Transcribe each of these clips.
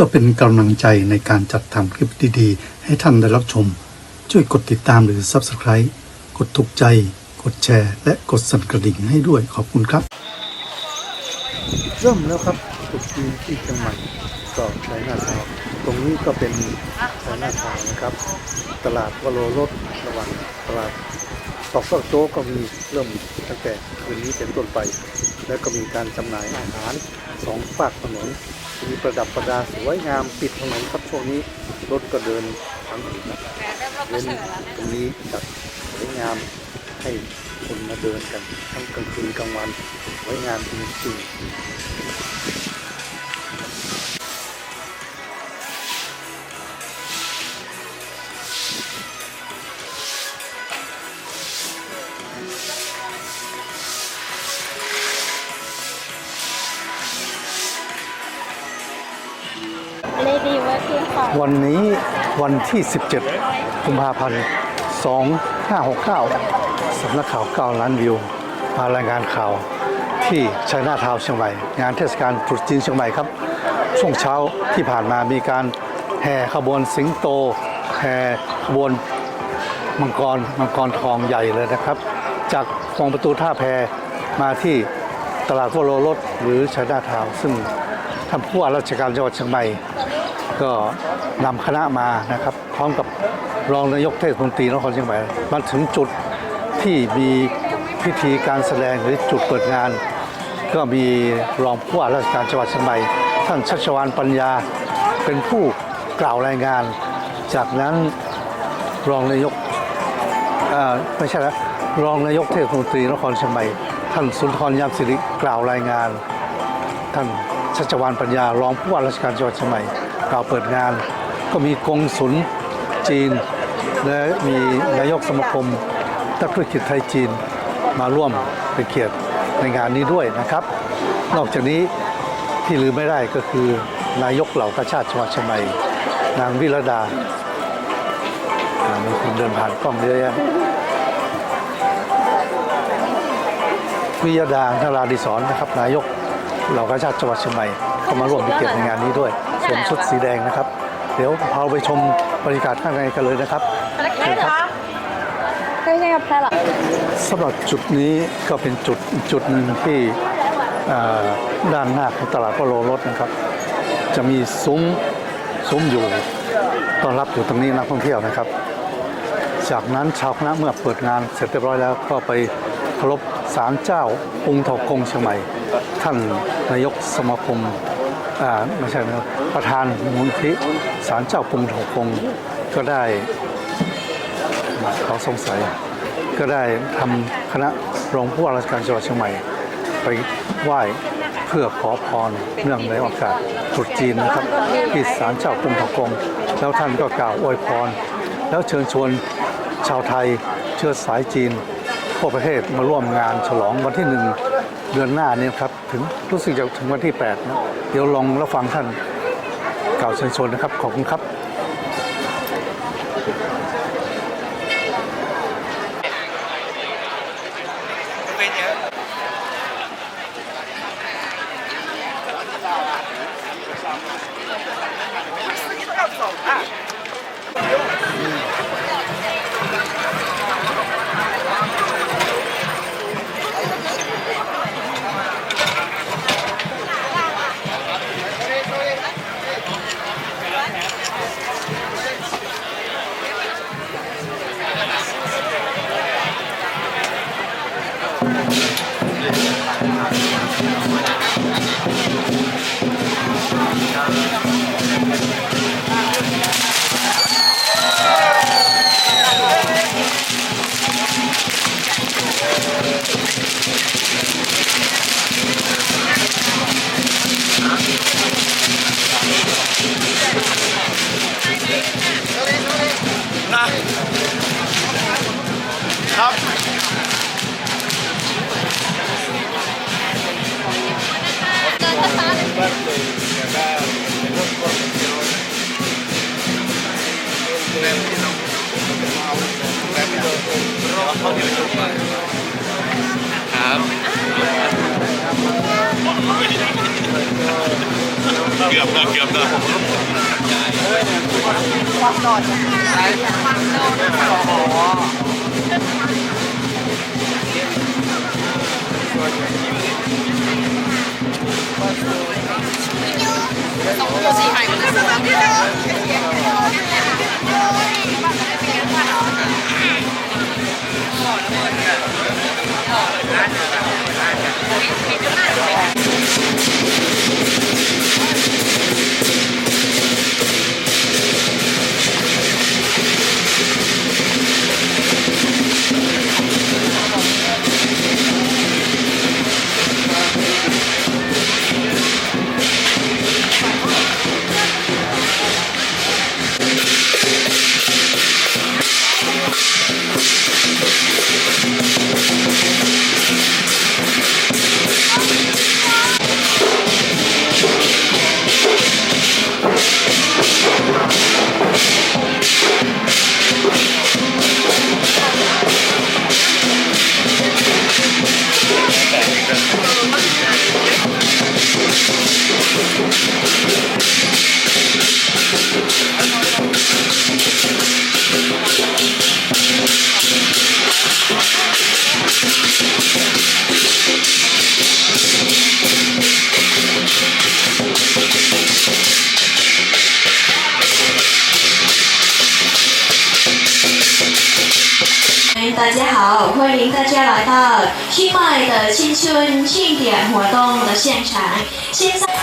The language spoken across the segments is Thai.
พื่อเป็นกำลังใจในการจัดทำคลิปดีๆ ให้ท่านได้รับชม ช่วยกดติดตามหรือ Subscribe กดถูกใจ กดแชร์ และกดสั่นกระดิ่งให้ด้วยขอบคุณครับ เริ่มแล้วครับตรุษจีนที่เชียงใหม่ก็ใช้หน้าทาวน์ตรงนี้ก็เป็นใช้หน้าทาวน์นะครับ ตลาดวโรรสระหว่างตลาดตอกซอกโจ๊กก็มีเริ่มตั้งแต่คืนนี้เป็นต้นไป แล้วก็มีการจำหน่ายอาหารสองฝากถนน มีประดับประดาสวยงามปิดถนนครับช่วงนี้รถก็เดินทั้งถนนนะเว้นตรงนี้จัดสวยงามให้คนมาเดินกันทั้งกลางคืนกลางวันสวยงามจริงๆ วันนี้วันที่ 17 กุมภาพันธ์ 2569 สำนักข่าว9ล้านวิว มารายงานข่าวที่ชัยนาทาว์เชียงใหม่ งานเทศกาลตรุษจีนเชียงใหม่ครับ ช่วงเช้าที่ผ่านมามีการแห่ขบวนสิงโต แห่ขบวนมังกร มังกรทองใหญ่เลยนะครับ จากคลองประตูท่าแพมาที่ตลาดวโรรสหรือชัยนาทาว์ซึ่งท่านผู้ว่าราชการจังหวัดเชียงใหม่ ก็นำคณะมานะครับพร้อมกับรองนายกเทศมนตรีนครเชียงใหม่มาถึงจุดที่มีพิธีการแสดงหรือจุดเปิดงาน ก็มีรองผู้ว่าราชการจังหวัดเชียงใหม่ท่านชัชวานปัญญาเป็นผู้กล่าวรายงาน จากนั้นรองนายกไม่ใช่แล้วรองนายกเทศมนตรีนครเชียงใหม่ท่านสุนทรยามสิริกล่าวรายงาน ท่านชัชวานปัญญารองผู้ว่าราชการจังหวัดเชียงใหม่ กล่าวเปิดงาน ก็มีกงสุลจีน และมีนายกสมาคมนักธุรกิจไทยจีนมาร่วมเป็นเกียรติในงานนี้ด้วยนะครับ นอกจากนี้ที่ลืมไม่ได้ก็คือนายกเหล่ากาชาติจังหวัดเชียงใหม่นางวิรดาอ่ามีคนเดินผ่านกล้องเยอะแยะวิยดาธาราดิศรนนะครับ นายกเหล่ากาชาติจังหวัดเชียงใหม่เข้ามาร่วมเป็นเกียรติในงานนี้ด้วย สวมชุดสีแดงนะครับ เดี๋ยวพาไปชมบรรยากาศข้างในกันเลยนะครับเชิญครับใช่ใช่กับแพรหรอสำหรับจุดนี้ก็เป็นจุดอีกจุดหนึ่งที่อ่าด้านหน้าของตลาดพะโลรถนะครับ จะมีซุ้มซุ้มอยู่ต้อนรับอยู่ตรงนี้นักท่องเที่ยวนะครับ จากนั้นชาวคณะเมื่อเปิดงานเสร็จเรียบร้อยแล้วก็ไปเคารพศาลเจ้าองค์เถากงเชียงใหม่ ท่านนายกสมาคมอ่า ไม่ใช่นะครับประธานมูลที่ศาลเจ้าองถากงก็ได้เขาสงสัย ก็ได้ทำคณะรองผู้ว่าราชการจังหวัดเชียงใหม่ ไปไหว้เพื่อขอพรเนื่องในโอกาสตรุษจีนนะครับที่ศาลเจ้ากรมถากงแล้วท่านก็กล่าวอวยพร แล้วเชิญชวนชาวไทยเชื้อสายจีนทั่วประเทศมาร่วมงานฉลองวันที่หนึ่ง เดือนหน้านี้ครับถึงรู้สึกจะถึงวันที่8นะเดี๋ยวลองรับฟังท่านกล่าวเชิญชวนนะครับขอบคุณครับ ครับ เกือบแล้วเกือบแล้ว 大家好，欢迎大家来到新麦的青春庆典活动的现场。现在。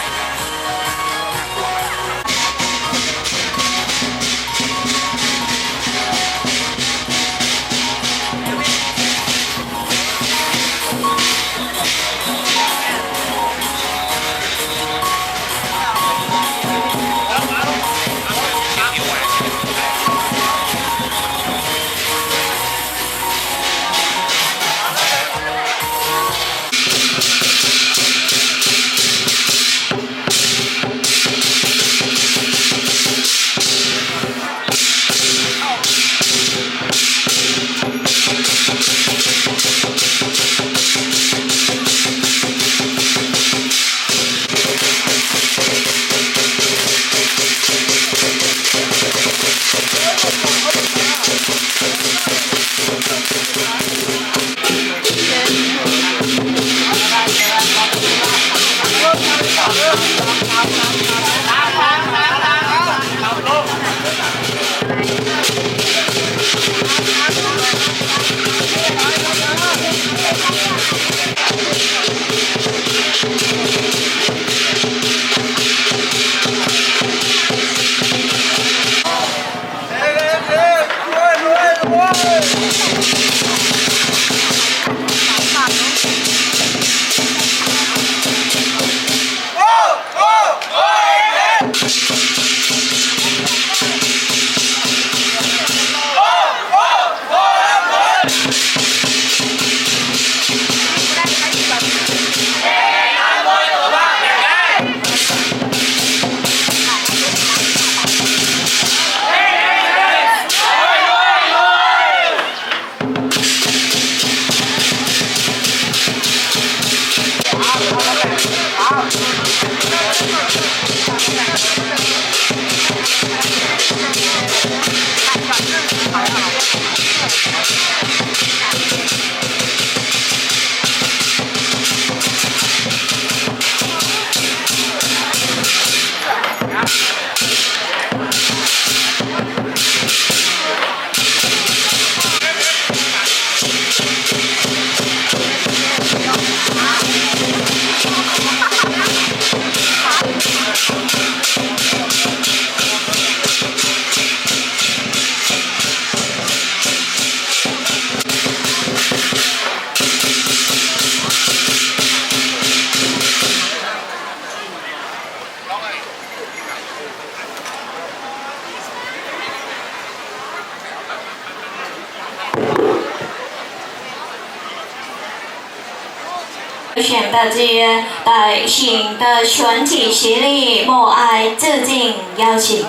请的全体起立默哀致敬邀请。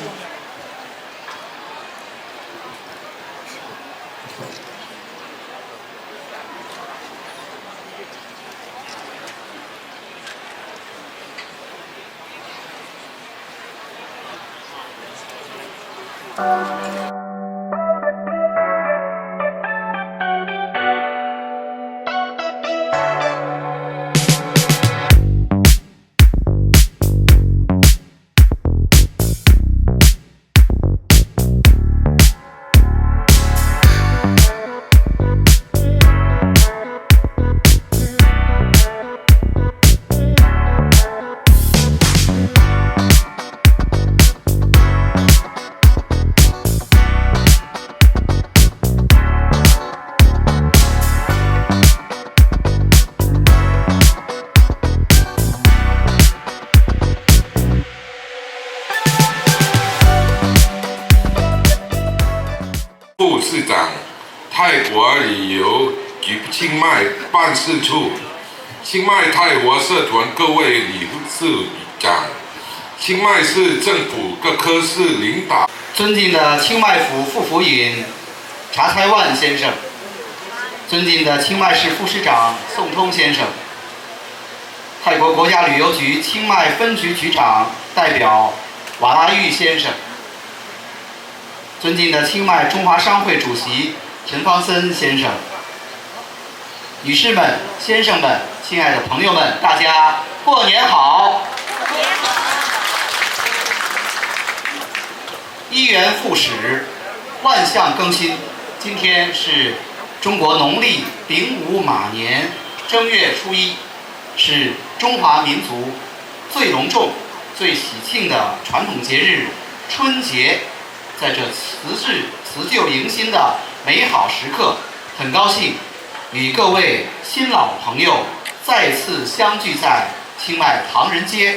泰国旅游局清迈办事处，清迈泰国社团各位理事长，清迈市政府各科室领导。尊敬的清迈府副府尹查台万先生，尊敬的清迈市副市长宋通先生，泰国国家旅游局清迈分局局长代表瓦拉玉先生，尊敬的清迈中华商会主席陈方森先生，女士们、先生们、亲爱的朋友们，大家过年好！一元复始，万象更新。今天是中国农历丙午马年正月初一，是中华民族最隆重、最喜庆的传统节日——春节。在这辞日辞旧迎新的美好时刻，很高兴与各位新老朋友再次相聚在清迈唐人街。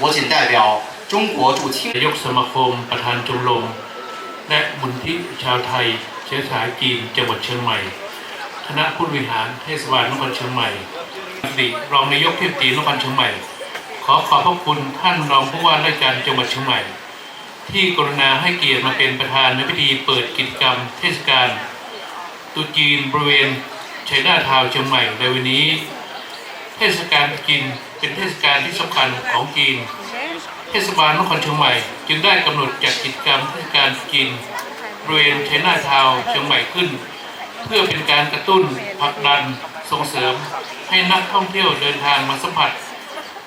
我仅代表中国驻清 นายกสมาคมประธานชมรม และมูลที่ชาวไทยเชื้อสายจีนจังหวัดเชียงใหม่ คณะผู้บริหารเทศบาลนครเชียงใหม่อดีตรองนายกเทศมนตรีนครเชียงใหม่ ขอขอบพระคุณท่านรองผู้ว่าราชการจังหวัดเชียงใหม่ ที่กรุณาให้เกียรติมาเป็นประธานในพิธีเปิดกิจกรรมเทศกาลตุจีนบริเวณชัยนาทาวน์เชียงใหม่ในวันนี้ เทศกาลตุ๊จีนเป็นเทศกาลที่สำคัญของจีน เทศบาลนครเชียงใหม่ จึงได้กำหนดจัดกิจกรรมเทศกาลจีนบริเวณชัยนาทาวน์เชียงใหม่ขึ้น เพื่อเป็นการกระตุ้นผลักดันส่งเสริมให้นักท่องเที่ยวเดินทางมาสัมผัส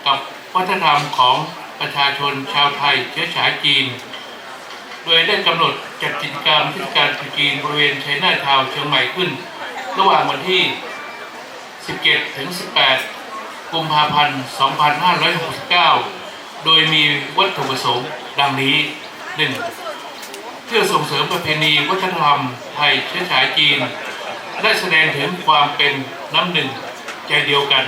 กับวัฒนธรรมของประชาชนชาวไทยเชื้อสายจีน โดยได้กำหนดจัดกิจกรรมเทศกาลตรุษจีนบริเวณชัยนาทาวเชียงใหม่ขึ้น ระหว่างวันที่ 17 ถึง 18 กุมภาพันธ์ 2569 โดยมีวัตถุประสงค์ดังนี้ 1. เพื่อส่งเสริมประเพณีวัฒนธรรมไทยเชื้อสายจีน และแสดงถึงความเป็นน้ำหนึ่งใจเดียวกัน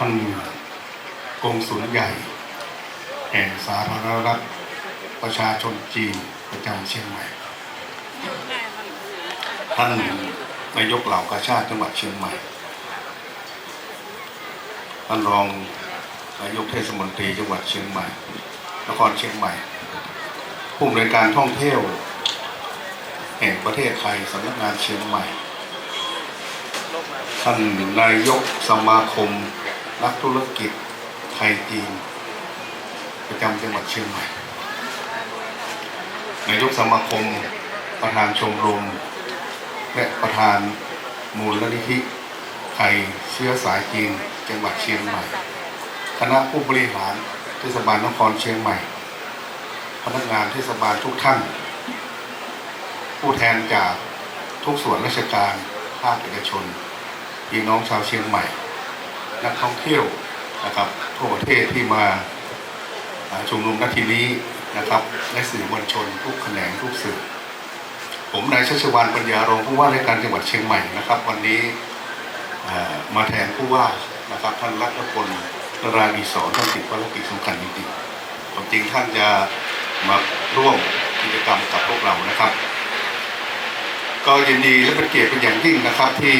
ท่านกงสุลใหญ่ แห่งสาธารณรัฐประชาชนจีนประจำเชียงใหม่ ท่านนายกเหล่ากาชาติจังหวัดเชียงใหม่ ท่านรองนายกเทศมนตรีจังหวัดเชียงใหม่ นครเชียงใหม่ ผู้อำนวยการท่องเที่ยว แห่งประเทศไทยสำนักงานเชียงใหม่ ท่านนายกสมาคม นักธุรกิจไทยจีนประจำจังหวัดเชียงใหม่นายกสมาคม ประธานชมรม และประธานมูลนิธิไทยเชื้อสายจีนจังหวัดเชียงใหม่ คณะผู้บริหารเทศบาลนครเชียงใหม่ พนักงานเทศบาลทุกท่าน ผู้แทนจากทุกส่วนราชการภาคเอกชนพี่น้องชาวเชียงใหม่ นักท่องเที่ยวนะครับทั่วประเทศที่มาชุมนุมณที่นี้นะครับและสื่อมวลชนทุกแขนงทุกสื่อ ผมนายชัชวานปัญญารองผู้ว่าราชการจังหวัดเชียงใหม่นะครับ วันนี้มาแทนผู้ว่านะครับท่านรัตพลราดีสอนท่านติดภารกิจสำคัญจริงๆความจริงท่านจะมาร่วมกิจกรรมกับพวกเรานะครับ ก็ยินดีและเป็นเกียรติเป็นอย่างยิ่งนะครับที่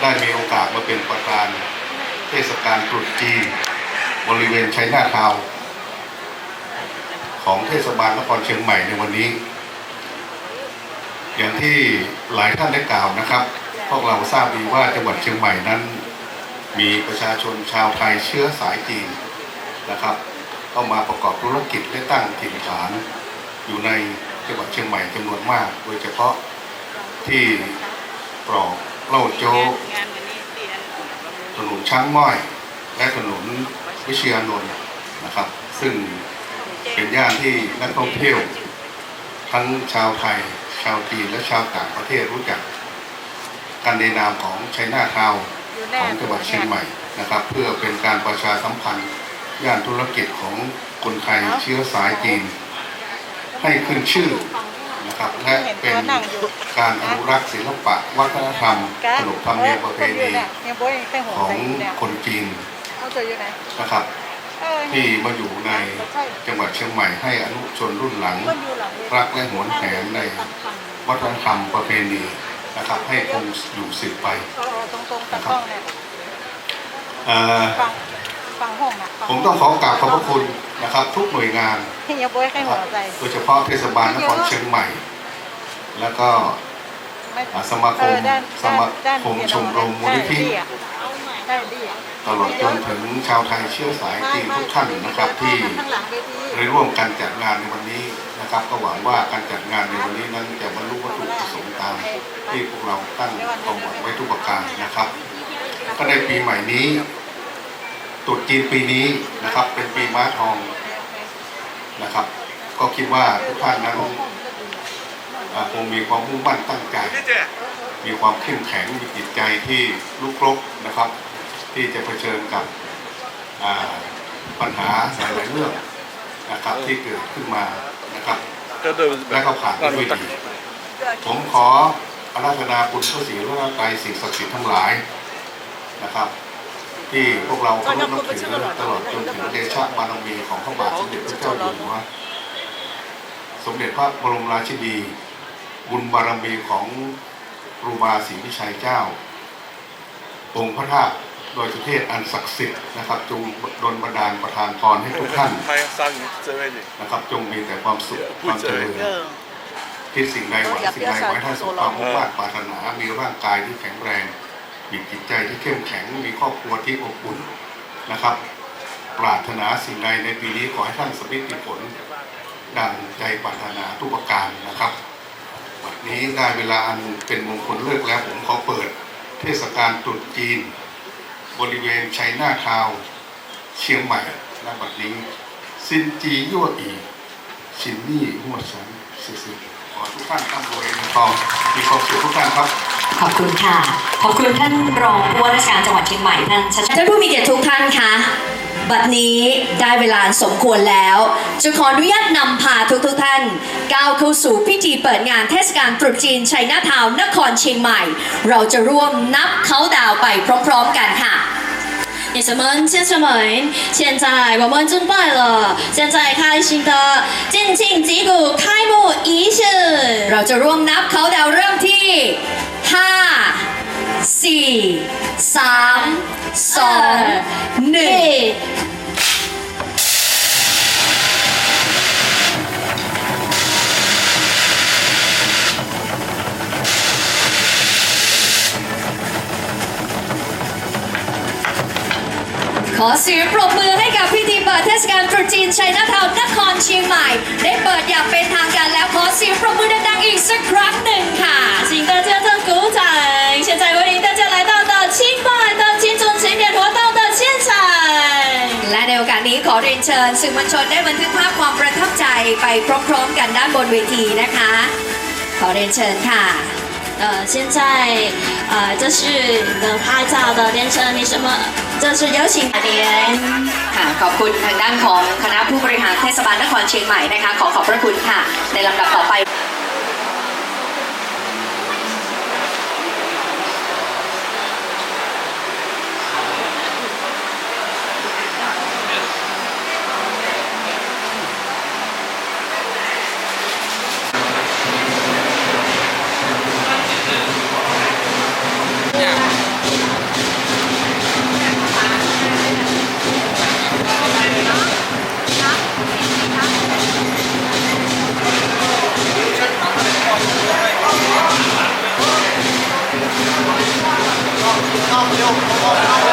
ได้มีโอกาสมาเป็นประธาน เทศกาลตรุษจีนบริเวณชัยนาทาวของเทศบาลนครเชียงใหม่ในวันนี้ อย่างที่หลายท่านได้กล่าวนะครับ พวกเราทราบดีว่าจังหวัดเชียงใหม่นั้น มีประชาชนชาวไทยเชื้อสายจีนนะครับเข้ามาประกอบธุรกิจและตั้งถิ่นฐาน อยู่ในจังหวัดเชียงใหม่จำนวนมาก โดยเฉพาะที่ปรอกเล่าโจ ถนนช้างม้อย และถนนวิเชียรนนท์นะครับ ซึ่งเป็นย่านที่นักท่องเที่ยว ทั้งชาวไทย ชาวจีนและชาวต่างประเทศรู้จักกันในนามของไชน่าทาวของจังหวัดเชียงใหม่นะครับ เพื่อเป็นการประชาสัมพันธ์ย่านธุรกิจของคนไทยเชื้อสายจีน ให้ขึ้นชื่อ นะครับและเป็นการอนุรักษ์ศิลปะ วัฒนธรรมขนบธรรมเนียมประเพณีเนี่ยโบยแค่หัวของใจอยู่เนี่ยคนจีนเขาเจออยู่ไหนนะครับเออที่มาอยู่ในจังหวัดเชียงใหม่ให้อนุชนรุ่นหลังมันอยู่หลังเวทีรักและหวนแหนในวัฒนธรรมประเพณีนะครับ ให้คงอยู่สืบไปก็ตรงตรง ฝั่งฝั่งห้องน่ะฝั่ผมต้องขอกราบขอบพระคุณนะครับ ทุกหน่วยงานที่ยาโบยแค่นะคหัรับวใจโดยเฉพาะเทศบาลนครเชียงใหม่ แล้วก็ไม่อ่าสมาคเอมอด้านสมาด้านคมชมรมมูลนิธิได้ดีอะตลอดจนถึงชาวไทยเชื้อสายจีนทุกท่านนะครับที่ข้างหลังเวทีได้ร่วมกันจัดงานในวันนี้นะครับ ก็หวังว่าการจัดงานในวันนี้นั้นจะบรรลุวัตถุประสงค์ตามที่พวกเราตั้งความหวังไว้ทุกประการนะครับ ก็ในปีใหม่นี้ ตรุษจีนปีนี้นะครับ เป็นปีม้าทองนะครับ ก็คิดว่าทุกท่านนั้นคงมีความมุ่งมั่นตั้งใจ มีความเข้มแข็งมีจิตใจที่ลุกรบนะครับ ที่จะเผชิญกับปัญหาหลายๆเรื่องนะครับที่เกิดขึ้นมานะครับและก็ผ่านไปด้วยดีผมขออาราธนาคุณพระศรีรัตนตรัยสิ่งศักดิ์สิทธิ์ทั้งหลายนะครับ ที่พวกเราเคารพนับถือตลอดจนถึงเดชะบารมีของพระบาทสมเด็จพระเจ้าอยู่หัวสมเด็จพระบรมราชินีบุญบารมีของครูบาศรีวิชัยเจ้า องค์พระธาตุโดอยสุเทศอันศักดิ์สิทธิ์นะครับจงดลบันดาลประทานพรให้ทุกท่านนะครับจงมีแต่ความสุขความเจริญคิดสิ่งใดหวังสิ่งใดไว้ท่านสมความมุ่งมั่นปรารถนา มีร่างกายที่แข็งแรง มีจิตใจที่เข้มแข็งมีครอบครัวที่อบอุ่นนะครับ ปรารถนาสิ่งใดในปีนี้ขอให้ท่านสำเร็จผลดังใจปรารถนาทุกประการนะครับวันนี้ได้เวลาอันเป็นมงคลเลิกแล้วผมขอเปิด เทศกาลตรุษจีน บริเวณชัยนาทาวเชียงใหม่ณบัดนี้ ซินจียั่วอีชินนี่หัวฉันสิๆข อทุกท่านร่ำรวยมีทองมีความสุขทุกท่านครับ ขอบคุณค่ะ ขอบคุณท่านรองผู้ว่าราชการจังหวัดเชียงใหม่ท่านชัชท่านผู้มีเกียรติทุกท่านคะบัดนี้ได้เวลาสมควรแล้ว จะขออนุญาตนำพาทุกทุกๆท่าน ก้าวเข้าสู่พิธีเปิดงานเทศกาลตรุษจีนชัยนาทาวน์นครเชียงใหม่ เราจะร่วมนับเขาดาวน์ไปพร้อมๆกันค่ะ 女士们、先生们，现在我们准备了，现在开心的进庆击鼓开幕仪式。 เราจะร่วมนับเขาดาวน์เริ่มที่ 5 4 3 2 1 ขอเสียงปรบมือให้กับพิธีเปิดเทศกาลตรุษจีนชัยนาทาวน์นครเชียงใหม่ ได้เปิดอย่างเป็นทางการแล้วขอเสียงปรบมือดังๆอีกสักครั้งหนึ่งค่ะ 请大家的鼓掌！现在欢迎大家来到的清迈的金钟庆典活动的现场。 และในโอกาสนี้ขอเรียนเชิญสื่อมวลชนได้บันทึกภาพความประทับใจไปพร้อมๆกันด้านบนเวทีนะคะ ขอเรียนเชิญค่ะ 呃，现在呃，这是的拍照的连城女士们，这是有请เรียนค่ะขอบคุณทางด้านของคณะผู้บริหารเทศบาลนครเชียงใหม่นะคะ ขอขอบพระคุณค่ะ ในลำดับต่อไป Oh,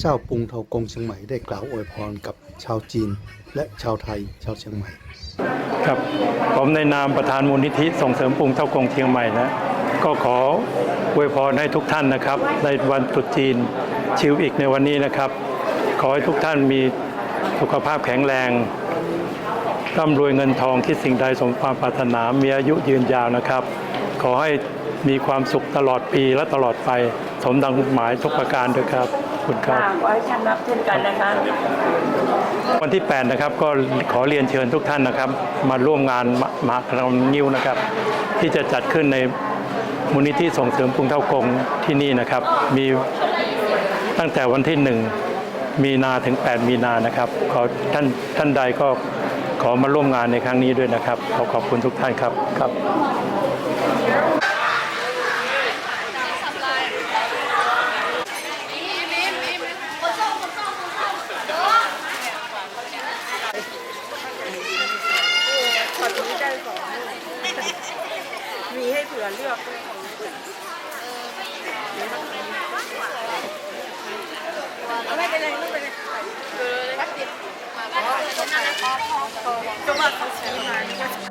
เจ้าปุงเทากงเชียงใหม่ได้กล่าวอวยพรกับชาวจีน และชาวไทยชาวเชียงใหม่ ครับผมในนามประธานมูลนิธิส่งเสริมปุงเทากงเชียงใหม่นะก็ขออวยพรให้ทุกท่านนะครับ ในวันตรุษจีนชิวอีกในวันนี้นะครับ ขอให้ทุกท่านมีสุขภาพแข็งแรงร่ำรวยเงินทองคิดสิ่งใดสมความปรารถนามีอายุยืนยาวนะครับ ขอให้มีความสุขตลอดปีและตลอดไป สมดังหมายทุกประการด้วยครับ ขอบคุณครับขอให้ท่านรับเช่นกันนะคะ วันที่ 8 นะครับก็ขอเรียนเชิญทุกท่านนะครับ มาร่วมงานมมหากรรมนิ้วนะครับ ที่จะจัดขึ้นในมูลนิธิส่งเสริมกรุงเท่ากงที่นี่นะครับ มีตั้งแต่วันที่ 1 มีนาถึง 8 มีนานะครับ ขอท่านท่านใดก็ขอมาร่วมงานในครั้งนี้ด้วยนะครับ ขอขอบคุณทุกท่านครับครับ ขอดนี้ได้สองมีให้เผื่อเลือกด้วยของไม่ เป็นไรไม่เป็นไรคือถ้าติดมาก็ก็มาเขาชี้มา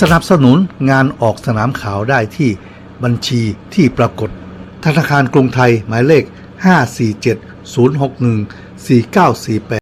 สนับสนุนงานออกสนามข่าวได้ที่บัญชีที่ปรากฏ ธนาคารกรุงไทยหมายเลข 547 061 4948